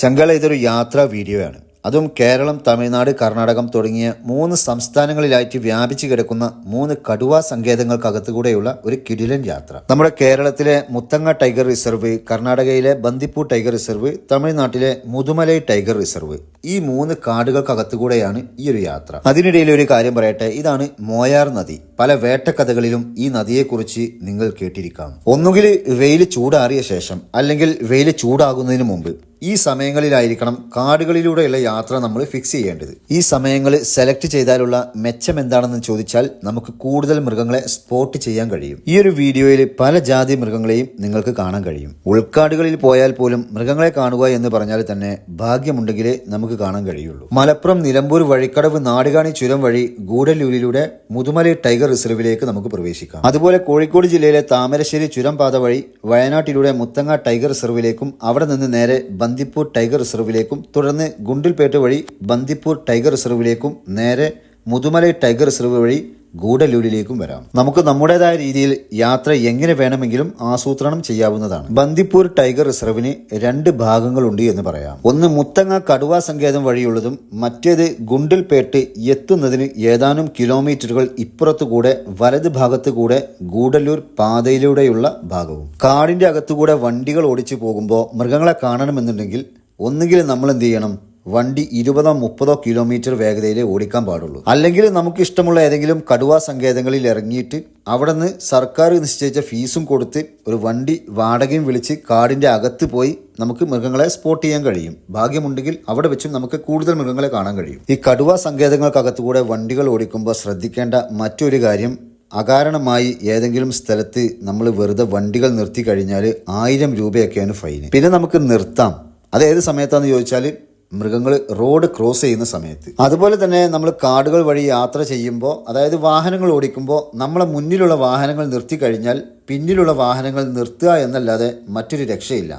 ചങ്കള ഇതൊരു യാത്രാ വീഡിയോയാണ്. അതും കേരളം തമിഴ്നാട് കർണാടകം തുടങ്ങിയ മൂന്ന് സംസ്ഥാനങ്ങളിലായിട്ട് വ്യാപിച്ചു കിടക്കുന്ന മൂന്ന് കടുവ സങ്കേതങ്ങൾക്കകത്തുകൂടെയുള്ള ഒരു കിടിലൻ യാത്ര. നമ്മുടെ കേരളത്തിലെ മുത്തങ്ങ ടൈഗർ റിസർവ് കർണാടകയിലെ ബന്ദിപ്പൂർ ടൈഗർ റിസർവ് തമിഴ്നാട്ടിലെ മുതുമലൈ ടൈഗർ റിസർവ് ഈ മൂന്ന് കാടുകൾക്കകത്തുകൂടെയാണ് ഈ ഒരു യാത്ര. അതിനിടയിൽ ഒരു കാര്യം പറയട്ടെ ഇതാണ് മോയാർ നദി. പല വേട്ടക്കഥകളിലും ഈ നദിയെക്കുറിച്ച് നിങ്ങൾ കേട്ടിരിക്കാം. ഒന്നുകിൽ വെയിൽ ചൂടാറിയ ശേഷം അല്ലെങ്കിൽ വെയിൽ ചൂടാകുന്നതിന് മുമ്പ് ഈ സമയങ്ങളിലായിരിക്കണം കാടുകളിലൂടെയുള്ള യാത്ര നമ്മൾ ഫിക്സ് ചെയ്യേണ്ടത്. ഈ സമയങ്ങൾ സെലക്ട് ചെയ്താലുള്ള മെച്ചം എന്താണെന്ന് ചോദിച്ചാൽ നമുക്ക് കൂടുതൽ മൃഗങ്ങളെ സ്പോട്ട് ചെയ്യാൻ കഴിയും. ഈ ഒരു വീഡിയോയിൽ പല ജാതി മൃഗങ്ങളെയും നിങ്ങൾക്ക് കാണാൻ കഴിയും. ഉൾക്കാടുകളിൽ പോയാൽ പോലും മൃഗങ്ങളെ കാണുക എന്ന് പറഞ്ഞാൽ തന്നെ ഭാഗ്യമുണ്ടെങ്കിലേ നമുക്ക് കാണാൻ കഴിയുള്ളൂ. മലപ്പുറം നിലമ്പൂർ വഴിക്കടവ് നാടുകാണി ചുരം വഴി ഗൂഡല്ലൂരിലൂടെ മുതുമലൈ ടൈഗർ റിസർവിലേക്ക് നമുക്ക് പ്രവേശിക്കാം. അതുപോലെ കോഴിക്കോട് ജില്ലയിലെ താമരശ്ശേരി ചുരം പാത വഴി വയനാട്ടിലൂടെ മുത്തങ്ങ ടൈഗർ റിസർവിലേക്കും അവിടെ നിന്ന് നേരെ ബന്ദിപ്പൂർ ടൈഗർ റിസർവിലേക്കും തുടർന്ന് ഗുണ്ടിൽപേട്ട് വഴി ബന്ദിപ്പൂർ ടൈഗർ റിസർവിലേക്കും നേരെ മുതുമലൈ ടൈഗർ റിസർവ് വഴി ഗൂഢലൂലിലേക്കും വരാം. നമുക്ക് നമ്മുടേതായ രീതിയിൽ യാത്ര എങ്ങനെ വേണമെങ്കിലും ആസൂത്രണം ചെയ്യാവുന്നതാണ്. ബന്ദിപ്പൂർ ടൈഗർ റിസർവിന് രണ്ട് ഭാഗങ്ങളുണ്ട് എന്ന് പറയാം. ഒന്ന് മുത്തങ്ങ കടുവ സങ്കേതം വഴിയുള്ളതും മറ്റേത് ഗുണ്ടിൽപേട്ട് എത്തുന്നതിന് ഏതാനും കിലോമീറ്ററുകൾ ഇപ്പുറത്തുകൂടെ വലത് ഭാഗത്തുകൂടെ കൂടെ പാതയിലൂടെയുള്ള ഭാഗവും. കാടിന്റെ അകത്തുകൂടെ വണ്ടികൾ ഓടിച്ചു പോകുമ്പോൾ മൃഗങ്ങളെ കാണണമെന്നുണ്ടെങ്കിൽ ഒന്നുകിൽ നമ്മൾ എന്ത് ചെയ്യണം? വണ്ടി ഇരുപതോ മുപ്പതോ കിലോമീറ്റർ വേഗതയിൽ ഓടിക്കാൻ പാടുള്ളൂ. അല്ലെങ്കിൽ നമുക്ക് ഇഷ്ടമുള്ള ഏതെങ്കിലും കടുവ സങ്കേതങ്ങളിൽ ഇറങ്ങിയിട്ട് അവിടെ നിന്ന് സർക്കാർ നിശ്ചയിച്ച ഫീസും കൊടുത്ത് ഒരു വണ്ടി വാടകയും വിളിച്ച് കാടിന്റെ അകത്ത് പോയി നമുക്ക് മൃഗങ്ങളെ സ്പോട്ട് ചെയ്യാൻ കഴിയും. ഭാഗ്യമുണ്ടെങ്കിൽ അവിടെ വെച്ചും നമുക്ക് കൂടുതൽ മൃഗങ്ങളെ കാണാൻ കഴിയും. ഈ കടുവ സങ്കേതങ്ങൾക്കകത്തുകൂടെ വണ്ടികൾ ഓടിക്കുമ്പോൾ ശ്രദ്ധിക്കേണ്ട മറ്റൊരു കാര്യം അകാരണമായി ഏതെങ്കിലും സ്ഥലത്ത് നമ്മൾ വെറുതെ വണ്ടികൾ നിർത്തി കഴിഞ്ഞാൽ ആയിരം രൂപയൊക്കെയാണ് ഫൈൻ പിന്നെ നമുക്ക് നിർത്താം. അത് ഏത് സമയത്താണെന്ന് ചോദിച്ചാൽ മൃഗങ്ങൾ റോഡ് ക്രോസ് ചെയ്യുന്ന സമയത്ത്. അതുപോലെ തന്നെ നമ്മൾ കാടുകൾ വഴി യാത്ര ചെയ്യുമ്പോൾ അതായത് വാഹനങ്ങൾ ഓടിക്കുമ്പോൾ നമ്മളെ മുന്നിലുള്ള വാഹനങ്ങൾ നിർത്തി കഴിഞ്ഞാൽ പിന്നിലുള്ള വാഹനങ്ങൾ നിർത്തുക എന്നല്ലാതെ മറ്റൊരു രക്ഷയില്ല.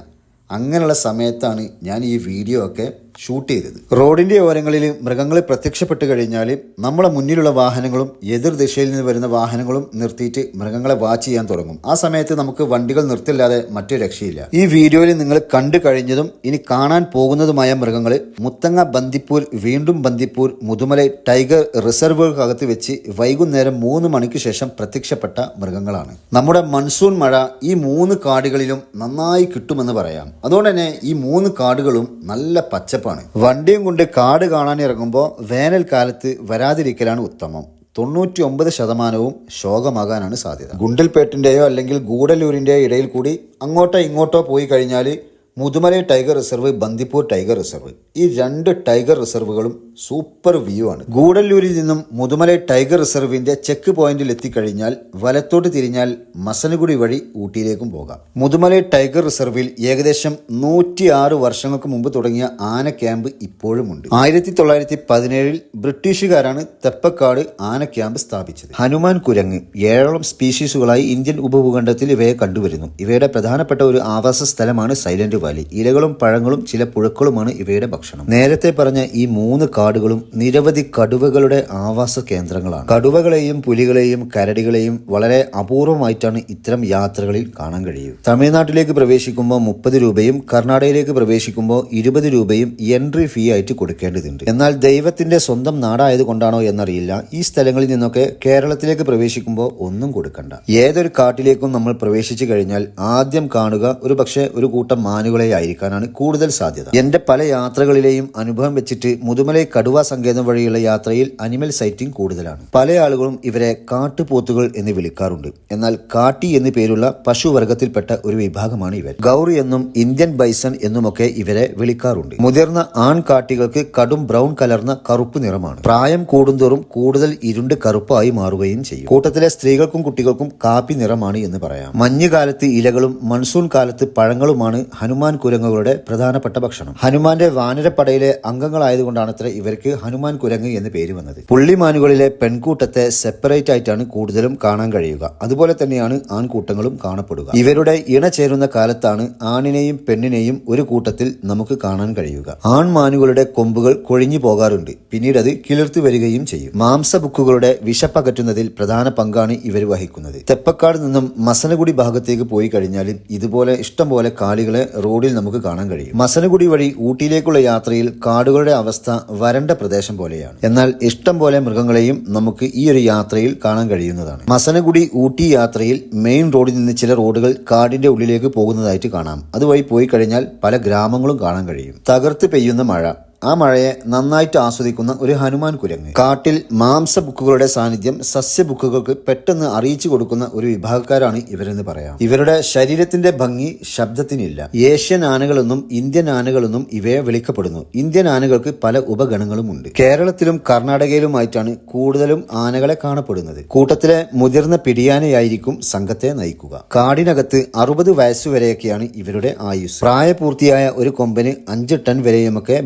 അങ്ങനെയുള്ള സമയത്താണ് ഞാൻ ഈ വീഡിയോ ഒക്കെ ഷൂട്ട് ചെയ്തത്. റോഡിന്റെ ഓരങ്ങളിൽ മൃഗങ്ങൾ പ്രത്യക്ഷപ്പെട്ട് കഴിഞ്ഞാൽ നമ്മളെ മുന്നിലുള്ള വാഹനങ്ങളും എതിർ ദിശയിൽ നിന്ന് വരുന്ന വാഹനങ്ങളും നിർത്തിയിട്ട് മൃഗങ്ങളെ വാച്ച് ചെയ്യാൻ തുടങ്ങും. ആ സമയത്ത് നമുക്ക് വണ്ടികൾ നിർത്തില്ലാതെ മറ്റു രക്ഷയില്ല. ഈ വീഡിയോയിൽ നിങ്ങൾ കണ്ടു കഴിഞ്ഞതും ഇനി കാണാൻ പോകുന്നതുമായ മൃഗങ്ങൾ മുത്തങ്ങ ബന്ദിപ്പൂർ വീണ്ടും ബന്ദിപ്പൂർ മുതുമല ടൈഗർ റിസർവുകൾക്കകത്ത് വെച്ച് വൈകുന്നേരം മൂന്ന് മണിക്ക് ശേഷം പ്രത്യക്ഷപ്പെട്ട മൃഗങ്ങളാണ്. നമ്മുടെ മൺസൂൺ മഴ ഈ മൂന്ന് കാടുകളിലും നന്നായി കിട്ടുമെന്ന് പറയാം. അതുകൊണ്ട് തന്നെ ഈ മൂന്ന് കാടുകളും നല്ല പച്ചപ്പാണ് വണ്ടിയും കൊണ്ട് കാട് കാണാൻ ഇറങ്ങുമ്പോൾ വേനൽക്കാലത്ത് വരാതിരിക്കലാണ് ഉത്തമം. തൊണ്ണൂറ്റി ഒമ്പത് ശതമാനവും ശോകമാകാനാണ് സാധ്യത. ഗുണ്ടൽപേട്ടിന്റെയോ അല്ലെങ്കിൽ ഗൂഡല്ലൂരിന്റെയോ ഇടയിൽ കൂടി അങ്ങോട്ടോ ഇങ്ങോട്ടോ പോയി കഴിഞ്ഞാൽ Mudumalai tiger reserve Bandipur tiger reserve. ഈ രണ്ട് ടൈഗർ റിസർവുകളും സൂപ്പർ വ്യൂ ആണ്. ഗൂഡല്ലൂരിൽ നിന്നും മുതുമല ടൈഗർ റിസർവിന്റെ ചെക്ക് പോയിന്റിൽ എത്തിക്കഴിഞ്ഞാൽ വലത്തോട്ട് തിരിഞ്ഞാൽ മസനഗുടി വഴി ഊട്ടിയിലേക്കും പോകാം. മുതുമല ടൈഗർ റിസർവിൽ ഏകദേശം നൂറ്റി ആറ് വർഷങ്ങൾക്ക് മുമ്പ് തുടങ്ങിയ ആന ക്യാമ്പ് ഇപ്പോഴുമുണ്ട് ആയിരത്തി തൊള്ളായിരത്തി പതിനേഴിൽ ബ്രിട്ടീഷുകാരാണ് തെപ്പക്കാട് ആന ക്യാമ്പ് സ്ഥാപിച്ചത്. ഹനുമാൻ കുരങ്ങ് ഏഴോളം സ്പീഷീസുകളായി ഇന്ത്യൻ ഉപഭൂഖണ്ഡത്തിൽ ഇവയെ കണ്ടുവരുന്നു. ഇവയുടെ പ്രധാനപ്പെട്ട ഒരു ആവാസ സ്ഥലമാണ് സൈലന്റ് വാലി. ഇലകളും പഴങ്ങളും ചില പുഴക്കളുമാണ് ഇവയുടെ ഭക്ഷണം. നേരത്തെ പറഞ്ഞ ഈ മൂന്ന് കാടുകളും നിരവധി കടുവകളുടെ ആവാസ കേന്ദ്രങ്ങളാണ്. കടുവകളെയും പുലികളെയും കരടികളെയും വളരെ അപൂർവമായിട്ടാണ് ഇത്തരം യാത്രകളിൽ കാണാൻ കഴിയും തമിഴ്നാട്ടിലേക്ക് പ്രവേശിക്കുമ്പോൾ മുപ്പത് രൂപയും കർണാടകയിലേക്ക് പ്രവേശിക്കുമ്പോൾ ഇരുപത് രൂപയും എൻട്രി ഫീ ആയിട്ട് കൊടുക്കേണ്ടതുണ്ട്. എന്നാൽ ദൈവത്തിന്റെ സ്വന്തം നാടായത് കൊണ്ടാണോ എന്നറിയില്ല. ഈ സ്ഥലങ്ങളിൽ നിന്നൊക്കെ കേരളത്തിലേക്ക് പ്രവേശിക്കുമ്പോൾ ഒന്നും കൊടുക്കണ്ട. ഏതൊരു കാട്ടിലേക്കും നമ്മൾ പ്രവേശിച്ചു കഴിഞ്ഞാൽ ആദ്യം കാണുക ഒരു പക്ഷേ ഒരു കൂട്ടം മാനുകളെ ആയിരിക്കാനാണ് കൂടുതൽ സാധ്യത. എന്റെ പല യാത്രകളിലെയും അനുഭവം വെച്ചിട്ട് മുതുമലൈ കടുവ സങ്കേതം വഴിയുള്ള യാത്രയിൽ അനിമൽ സൈറ്റിംഗ് കൂടുതലാണ്. പല ആളുകളും ഇവരെ കാട്ടുപോത്തുകൾ എന്ന് വിളിക്കാറുണ്ട്. എന്നാൽ കാട്ടി എന്ന് പേരുള്ള പശുവർഗത്തിൽപ്പെട്ട ഒരു വിഭാഗമാണ് ഇവർ. ഗൗറി എന്നും ഇന്ത്യൻ ബൈസൺ എന്നുമൊക്കെ ഇവരെ വിളിക്കാറുണ്ട്. മുതിർന്ന ആൺകാട്ടികൾക്ക് കടും ബ്രൗൺ കലർന്ന കറുപ്പ് നിറമാണ്. പ്രായം കൂടുന്തോറും കൂടുതൽ ഇരുണ്ട് കറുപ്പായി മാറുകയും ചെയ്യും. കൂട്ടത്തിലെ സ്ത്രീകൾക്കും കുട്ടികൾക്കും കാപ്പി നിറമാണ് എന്ന് പറയാം. മഞ്ഞുകാലത്ത് ഇലകളും മൺസൂൺ കാലത്ത് പഴങ്ങളുമാണ് ഹനുമാൻ കുരങ്ങുകളുടെ പ്രധാനപ്പെട്ട ഭക്ഷണം. ഹനുമാന്റെ വാനര വാനരപ്പടയിലെ അംഗങ്ങളായതുകൊണ്ടാണ് അത്ര ഇവർക്ക് ഹനുമാൻ കുരങ്ങ് എന്ന് പേര് വന്നത്. പുള്ളിമാനുകളിലെ പെൺകൂട്ടത്തെ സെപ്പറേറ്റ് ആയിട്ടാണ് കൂടുതലും കാണാൻ കഴിയുക. അതുപോലെ തന്നെയാണ് ആൺകൂട്ടങ്ങളും കാണപ്പെടുക. ഇവരുടെ ഇണ ചേരുന്ന കാലത്താണ് ആണിനെയും പെണ്ണിനെയും ഒരു കൂട്ടത്തിൽ നമുക്ക് കാണാൻ കഴിയുക. ആൺമാനുകളുടെ കൊമ്പുകൾ കൊഴിഞ്ഞു പോകാറുണ്ട്. പിന്നീട് അത് കിളിർത്തു വരികയും ചെയ്യും. മാംസബുക്കുകളുടെ വിശപ്പകറ്റുന്നതിൽ പ്രധാന പങ്കാണ് ഇവർ വഹിക്കുന്നത്. തെപ്പക്കാട് നിന്നും മസനഗുടി ഭാഗത്തേക്ക് പോയി കഴിഞ്ഞാലും ഇതുപോലെ ഇഷ്ടംപോലെ കാലികളെ റോഡിൽ നമുക്ക് കാണാൻ കഴിയും. മസനഗുടി വഴി ഊട്ടിയിലേക്കുള്ള യാത്രയിൽ കാടുകളുടെ അവസ്ഥ വരണ്ട പ്രദേശം പോലെയാണ്. എന്നാൽ ഇഷ്ടം പോലെ മൃഗങ്ങളെയും നമുക്ക് ഈ ഒരു യാത്രയിൽ കാണാൻ കഴിയുന്നതാണ്. മസനഗുഡി ഊട്ടി യാത്രയിൽ മെയിൻ റോഡിൽ നിന്ന് ചില റോഡുകൾ കാടിന്റെ ഉള്ളിലേക്ക് പോകുന്നതായിട്ട് കാണാം. അതുവഴി പോയി കഴിഞ്ഞാൽ പല ഗ്രാമങ്ങളും കാണാൻ കഴിയും. തകർത്ത് പെയ്യുന്ന മഴ ആ മഴയെ നന്നായിട്ട് ആസ്വദിക്കുന്ന ഒരു ഹനുമാൻ കുരങ്ങ്. കാട്ടിൽ മാംസ ബുക്കുകളുടെ സാന്നിധ്യം സസ്യ ബുക്കുകൾക്ക് പെട്ടെന്ന് അറിയിച്ചു കൊടുക്കുന്ന ഒരു വിഭാഗക്കാരാണ് ഇവരെന്ന് പറയാം. ഇവരുടെ ശരീരത്തിന്റെ ഭംഗി ശബ്ദത്തിനില്ല. ഏഷ്യൻ ആനകളെന്നും ഇന്ത്യൻ ആനകളെന്നും ഇവയെ വിളിക്കപ്പെടുന്നു. ഇന്ത്യൻ ആനകൾക്ക് പല ഉപഗണങ്ങളും ഉണ്ട് കേരളത്തിലും കർണാടകയിലുമായിട്ടാണ് കൂടുതലും ആനകളെ കാണപ്പെടുന്നത്. കൂട്ടത്തിലെ മുതിർന്ന പിടിയാനയായിരിക്കും സംഘത്തെ നയിക്കുക. കാടിനകത്ത് അറുപത് വയസ്സുവരെയൊക്കെയാണ് ഇവരുടെ ആയുസ്. പ്രായപൂർത്തിയായ ഒരു കൊമ്പന് അഞ്ച് ടൺ വരെയുമൊക്കെ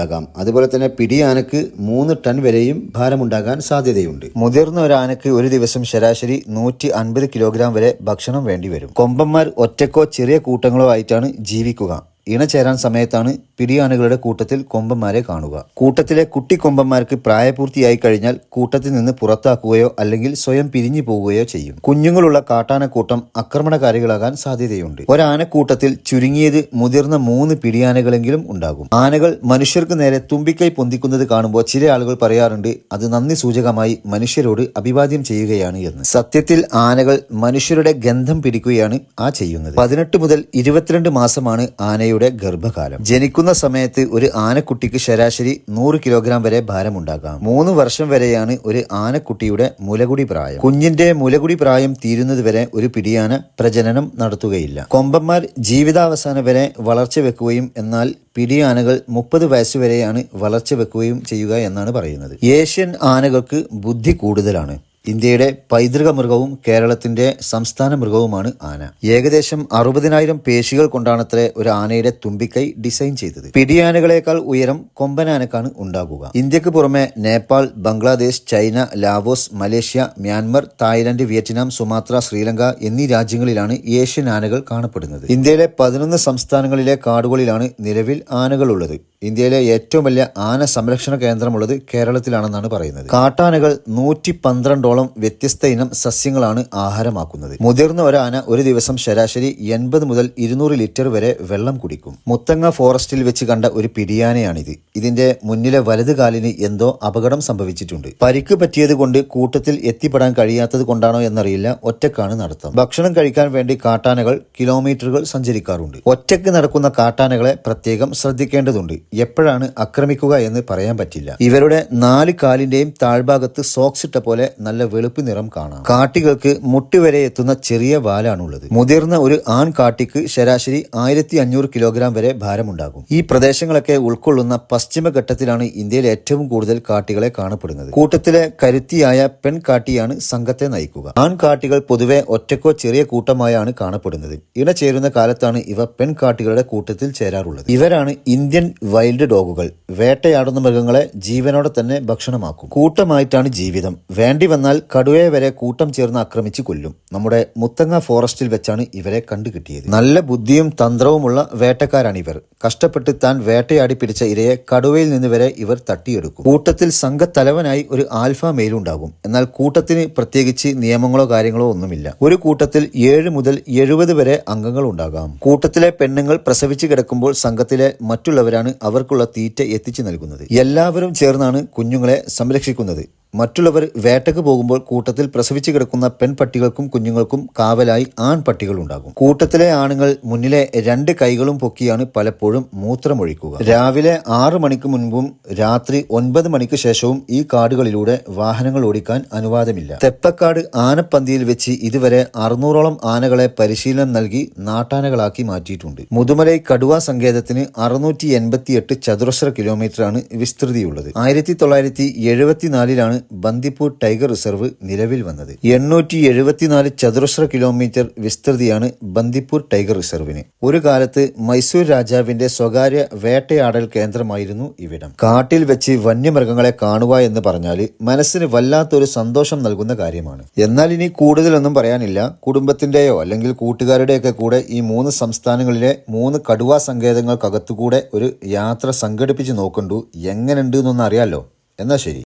ഭാരമുണ്ടാകാം അതുപോലെ തന്നെ പിടിയാനക്ക് മൂന്ന് ടൺ വരെയും ഭാരമുണ്ടാകാൻ സാധ്യതയുണ്ട്. മുതിർന്ന ഒരു ആനക്ക് ഒരു ദിവസം ശരാശരി നൂറ്റി അൻപത് കിലോഗ്രാം വരെ ഭക്ഷണം വേണ്ടിവരും. കൊമ്പന്മാർ ഒറ്റക്കോ ചെറിയ കൂട്ടങ്ങളോ ആയിട്ടാണ് ജീവിക്കുക. ഇണ ചേരാൻ സമയത്താണ് പിടിയാനകളുടെ കൂട്ടത്തിൽ കൊമ്പന്മാരെ കാണുക. കൂട്ടത്തിലെ കുട്ടി കൊമ്പന്മാർക്ക് പ്രായപൂർത്തിയായി കഴിഞ്ഞാൽ കൂട്ടത്തിൽ നിന്ന് പുറത്താക്കുകയോ അല്ലെങ്കിൽ സ്വയം പിരിഞ്ഞു പോവുകയോ ചെയ്യും. കുഞ്ഞുങ്ങളുള്ള കാട്ടാനക്കൂട്ടം ആക്രമണകാരികളാകാൻ സാധ്യതയുണ്ട്. ഒരാനക്കൂട്ടത്തിൽ ചുരുങ്ങിയത് മുതിർന്ന മൂന്ന് പിടിയാനകളെങ്കിലും ഉണ്ടാകും. ആനകൾ മനുഷ്യർക്ക് നേരെ തുമ്പിക്കൈ പൊന്തിക്കുന്നത് കാണുമ്പോൾ ചില ആളുകൾ പറയാറുണ്ട് അത് നന്ദി സൂചകമായി മനുഷ്യരോട് അഭിവാദ്യം ചെയ്യുകയാണ് എന്ന്. സത്യത്തിൽ ആനകൾ മനുഷ്യരുടെ ഗന്ധം പിടിക്കുകയാണ് ആ ചെയ്യുന്നത്. പതിനെട്ട് മുതൽ ഇരുപത്തിരണ്ട് മാസമാണ് ആനയുടെ ഗർഭകാലം. ജനിക്കുന്ന സമയത്ത് ഒരു ആനക്കുട്ടിക്ക് ശരാശരി നൂറ് കിലോഗ്രാം വരെ ഭാരമുണ്ടാകാം. മൂന്ന് വർഷം വരെയാണ് ഒരു ആനക്കുട്ടിയുടെ മുലകുടി പ്രായം. കുഞ്ഞിന്റെ മുലകുടി പ്രായം തീരുന്നത് വരെ ഒരു പിടിയാന പ്രജനനം നടത്തുകയില്ല. കൊമ്പന്മാർ ജീവിതാവസാനം വരെ വളർച്ച വെക്കുകയും എന്നാൽ പിടിയാനകൾ മുപ്പത് വയസ്സുവരെയാണ് വളർച്ച വെക്കുകയും ചെയ്യുക എന്നാണ് പറയുന്നത്. ഏഷ്യൻ ആനകൾക്ക് ബുദ്ധി കൂടുതലാണ്. ഇന്ത്യയുടെ പൈതൃക മൃഗവും കേരളത്തിന്റെ സംസ്ഥാന മൃഗവുമാണ് ആന. ഏകദേശം അറുപതിനായിരം പേശികൾ കൊണ്ടാണത്രേ ഒരു ആനയുടെ തുമ്പിക്കൈ ഡിസൈൻ ചെയ്തത്. പിടിയാനകളെക്കാൾ ഉയരം കൊമ്പനാനക്കാണ് ഉണ്ടാകുക ഇന്ത്യയ്ക്ക് പുറമെ Nepal Bangladesh China Laos Malaysia Myanmar Thailand Vietnam Sumatra Sri Lanka എന്നീ രാജ്യങ്ങളിലാണ് ഏഷ്യൻ ആനകൾ കാണപ്പെടുന്നത്. ഇന്ത്യയിലെ പതിനൊന്ന് സംസ്ഥാനങ്ങളിലെ കാടുകളിലാണ് നിലവിൽ ആനകളുള്ളത്. ഇന്ത്യയിലെ ഏറ്റവും വലിയ ആന സംരക്ഷണ കേന്ദ്രമുള്ളത് കേരളത്തിലാണെന്നാണ് പറയുന്നത്. കാട്ടാനകൾ നൂറ്റി പന്ത്രണ്ടോളം വ്യത്യസ്ത ഇനം സസ്യങ്ങളാണ് ആഹാരമാക്കുന്നത്. മുതിർന്ന ഒരാന ഒരു ദിവസം ശരാശരി എൺപത് മുതൽ ഇരുന്നൂറ് ലിറ്റർ വരെ വെള്ളം കുടിക്കും. മുത്തങ്ങ ഫോറസ്റ്റിൽ വെച്ച് കണ്ട ഒരു പിടിയാനയാണിത്. ഇതിന്റെ മുന്നിലെ വലത് കാലിന് എന്തോ അപകടം സംഭവിച്ചിട്ടുണ്ട്. പരിക്ക് പറ്റിയത് കൊണ്ട് കൂട്ടത്തിൽ എത്തിപ്പെടാൻ കഴിയാത്തത് കൊണ്ടാണോ എന്നറിയില്ല. ഒറ്റക്കാണ് നടത്തം. ഭക്ഷണം കഴിക്കാൻ വേണ്ടി കാട്ടാനകൾ കിലോമീറ്ററുകൾ സഞ്ചരിക്കാറുണ്ട്. ഒറ്റയ്ക്ക് നടക്കുന്ന കാട്ടാനകളെ പ്രത്യേകം ശ്രദ്ധിക്കേണ്ടതുണ്ട്. എപ്പോഴാണ് ആക്രമിക്കുക എന്ന് പറയാൻ പറ്റില്ല. ഇവരുടെ നാല് കാലിന്റെയും താഴ്ഭാഗത്ത് സോക്സ് ഇട്ട പോലെ നല്ല വെളുപ്പ് നിറം കാണാം. കാട്ടികൾക്ക് മുട്ടി വരെ എത്തുന്ന ചെറിയ വാലാണുള്ളത്. മുതിർന്ന ഒരു ആൺ കാട്ടിക്ക് ശരാശരി ആയിരത്തി അഞ്ഞൂറ് കിലോഗ്രാം വരെ ഭാരമുണ്ടാകും. ഈ പ്രദേശങ്ങളൊക്കെ ഉൾക്കൊള്ളുന്ന പശ്ചിമഘട്ടത്തിലാണ് ഇന്ത്യയിൽ ഏറ്റവും കൂടുതൽ കാട്ടികളെ കാണപ്പെടുന്നത്. കൂട്ടത്തിലെ കരുത്തിയായ പെൺകാട്ടിയാണ് സംഘത്തെ നയിക്കുക. ആൺകാട്ടികൾ പൊതുവെ ഒറ്റക്കോ ചെറിയ കൂട്ടമായാണ് കാണപ്പെടുന്നത്. ഇണ ചേരുന്ന കാലത്താണ് ഇവ പെൺകാട്ടികളുടെ കൂട്ടത്തിൽ ചേരാറുള്ളത്. ഇവരാണ് ഇന്ത്യൻ വൈൽഡ് ഡോഗുകൾ വേട്ടയാടുന്ന മൃഗങ്ങളെ ജീവനോടെ തന്നെ ഭക്ഷണമാക്കും. കൂട്ടമായിട്ടാണ് ജീവിതം. വേണ്ടി വന്നാൽ കടുവയെ വരെ കൂട്ടം ചേർന്ന് ആക്രമിച്ച് കൊല്ലും. നമ്മുടെ മുത്തങ്ങ ഫോറസ്റ്റിൽ വെച്ചാണ് ഇവരെ കണ്ടുകിട്ടിയത്. നല്ല ബുദ്ധിയും തന്ത്രവുമുള്ള വേട്ടക്കാരാണ് ഇവർ കഷ്ടപ്പെട്ട് താൻ വേട്ടയാടി പിടിച്ച ഇരയെ കടുവയിൽ നിന്ന് വരെ ഇവർ തട്ടിയെടുക്കും. കൂട്ടത്തിൽ സംഘത്തലവനായി ഒരു ആൽഫ മെയിലുണ്ടാകും എന്നാൽ കൂട്ടത്തിന് പ്രത്യേകിച്ച് നിയമങ്ങളോ കാര്യങ്ങളോ ഒന്നുമില്ല. ഒരു കൂട്ടത്തിൽ ഏഴ് മുതൽ എഴുപത് വരെ അംഗങ്ങൾ ഉണ്ടാകാം. കൂട്ടത്തിലെ പെണ്ണുങ്ങൾ പ്രസവിച്ചു കിടക്കുമ്പോൾ സംഘത്തിലെ മറ്റുള്ളവരാണ് അവർക്കുള്ള തീറ്റ എത്തിച്ചു നൽകുന്നത്. എല്ലാവരും ചേർന്നാണ് കുഞ്ഞുങ്ങളെ സംരക്ഷിക്കുന്നത്. മറ്റുള്ളവർ വേട്ടക്ക് പോകുമ്പോൾ കൂട്ടത്തിൽ പ്രസവിച്ചു കിടക്കുന്ന പെൺപട്ടികൾക്കും കുഞ്ഞുങ്ങൾക്കും കാവലായി ആൺപട്ടികൾ ഉണ്ടാകും. കൂട്ടത്തിലെ ആണുങ്ങൾ മുന്നിലെ രണ്ട് കൈകളും പൊക്കിയാണ് പലപ്പോഴും മൂത്രമൊഴിക്കുക. രാവിലെ ആറ് മണിക്ക് മുൻപും രാത്രി ഒൻപത് മണിക്ക് ശേഷവും ഈ കാടുകളിലൂടെ വാഹനങ്ങൾ ഓടിക്കാൻ അനുവാദമില്ല. തെപ്പക്കാട് ആനപ്പന്തിയിൽ വെച്ച് ഇതുവരെ അറുന്നൂറോളം ആനകളെ പരിശീലനം നൽകി നാട്ടാനകളാക്കി മാറ്റിയിട്ടുണ്ട്. മുതുമലൈ കടുവ സങ്കേതത്തിന് അറുന്നൂറ്റി എൺപത്തിയെട്ട് ചതുരശ്ര കിലോമീറ്ററാണ് വിസ്തൃതിയുള്ളത്. ആയിരത്തി തൊള്ളായിരത്തി എഴുപത്തിനാലിലാണ് ബന്ദിപ്പൂർ ടൈഗർ റിസർവ് നിലവിൽ വന്നത്. എണ്ണൂറ്റി എഴുപത്തിനാല് ചതുരശ്ര കിലോമീറ്റർ വിസ്തൃതിയാണ് ബന്ദിപ്പൂർ ടൈഗർ റിസർവിന്. ഒരു കാലത്ത് മൈസൂർ രാജാവിന്റെ സ്വകാര്യ വേട്ടയാടൽ കേന്ദ്രമായിരുന്നു ഇവിടം. കാട്ടിൽ വെച്ച് വന്യമൃഗങ്ങളെ കാണുക എന്ന് പറഞ്ഞാൽ മനസ്സിന് വല്ലാത്തൊരു സന്തോഷം നൽകുന്ന കാര്യമാണ്. എന്നാൽ ഇനി കൂടുതലൊന്നും പറയാനില്ല. കുടുംബത്തിന്റെയോ അല്ലെങ്കിൽ കൂട്ടുകാരുടെയൊക്കെ കൂടെ ഈ മൂന്ന് സംസ്ഥാനങ്ങളിലെ മൂന്ന് കടുവാ സങ്കേതങ്ങൾക്കകത്തുകൂടെ ഒരു യാത്ര സംഘടിപ്പിച്ച് നോക്കണ്ടു. എങ്ങനെയുണ്ട് എന്നൊന്നറിയാലോ എന്നാ ശരി.